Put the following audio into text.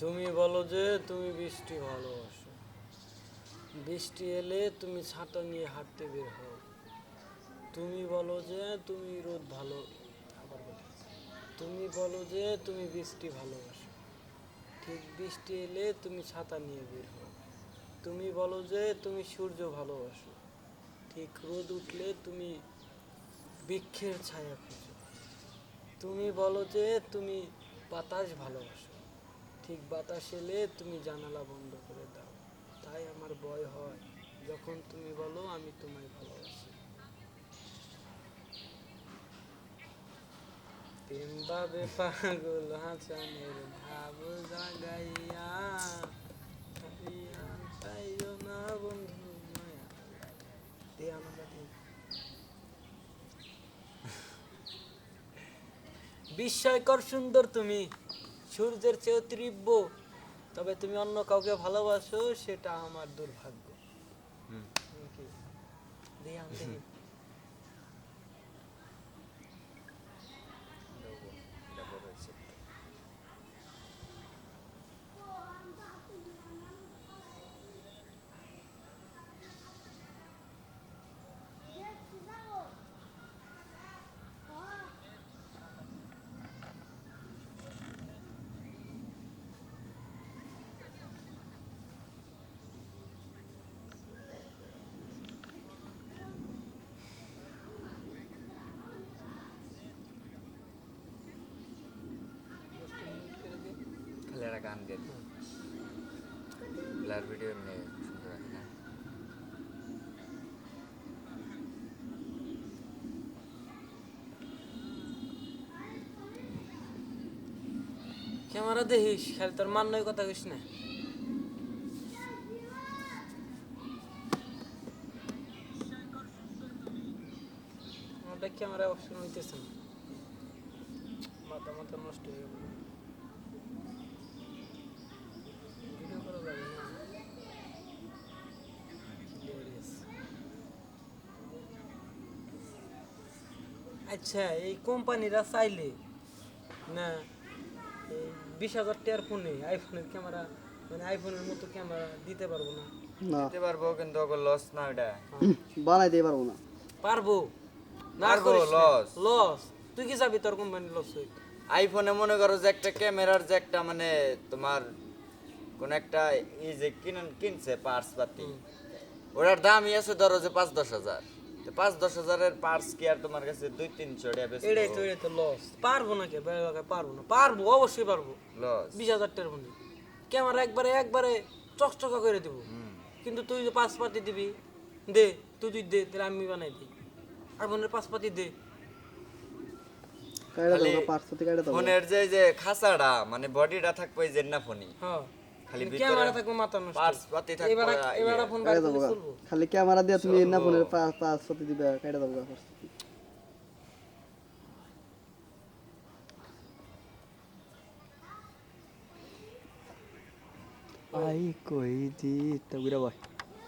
তুমি বলো যে তুমি বৃষ্টি ভালোবাসো। বৃষ্টি এলে তুমি ছাতা নিয়ে হাঁটতে বের হও। তুমি বলো যে তুমি রোদ ভালো তুমি বলো যে তুমি বৃষ্টি ভালোবাসো। ঠিক বৃষ্টি এলে তুমি ছাতা নিয়ে বের হও। তুমি বলো যে তুমি সূর্য ভালোবাসো। ঠিক রোদ উঠলে তুমি বৃক্ষের ছায়া খুঁজো। তুমি বলো যে তুমি বাতাস ভালোবাসো। ঠিক বাতাস এলে তুমি জানালা বন্ধ করে দাও। তাই আমার ভয় হয়। যখন তুমি বলো, আমি তোমায় ভালোবাসি। প্রেম বাবে পাগল হাসানের ভাব জাগাইয়া বিস্ময়কর সুন্দর তুমি। সূর্যের চেয়েও তীব্র। তবে তুমি অন্য কাউকে ভালোবাসো সেটা আমার দুর্ভাগ্য হুম। কি? দে আনতে দে। এটা বড় হয়েছে। খালি একটা গান গেল ব্লার ভিডিও এমনি সুন্দর হয় না ক্যামেরা দেখিস খালি তোর মান নয় কথা কইস না ক্যামেরা অপশন হইতেছে না মাথা মাথা নষ্ট হয়ে গেল ভিডিও করা যাবে না Hilarious. আচ্ছা এই কোম্পানিরা চাইলে না এই বিশ হাজার টাকার ফোনে আইফোনের ক্যামেরা মানে আইফোনের মতো ক্যামেরা দিতে পারব না? না। দিতে পারব কিন্তু লস না ওটা বানাইতে পারব না। পারব? না loss। লস তুই কি যাবি তোর কোম্পানি লস হই আইফোনে মনে করো যে একটা ক্যামেরার যে একটা মানে তোমার কোন একটা ই যে কিনেন কিনছে পার্স পাতি ওটার দামই আছে ধরো যে পাঁচ দশ হাজার। পাঁচ দশ হাজারের পার্স কি আর তোমার কাছে দুই তিনশো এটাই তো এটাই তো লস পারব না কে পারব না। পারব অবশ্যই পারব। লস বিশ হাজার টাকার ফোনে ক্যামেরা একবারে একবারে চকচকা করে দেবো। কিন্তু তুই যে পাঁচ পাতি দিবি দে তুই তুই দে তাহলে আমি বানাই দিই। আর বোনের পাঁচ পাতি দে। ফোনের যে যে খাঁচাটা মানে বডিটা থাকবে যে না ফোনই হ্যাঁ। খালি কিন্তু ভিতরে ক্যামেরা থাকব মাথা নষ্ট। পার্স পাতি থাকবে এবার ইয়ে। এবার ফোন বাইরে চলবো খালি ক্যামেরা দিয়ে তুমি না ফোনের পাঁচ পাঁচ সাথে দিবে কাইটা দেবো গা first। আই কই দি তা বুড়া বয়।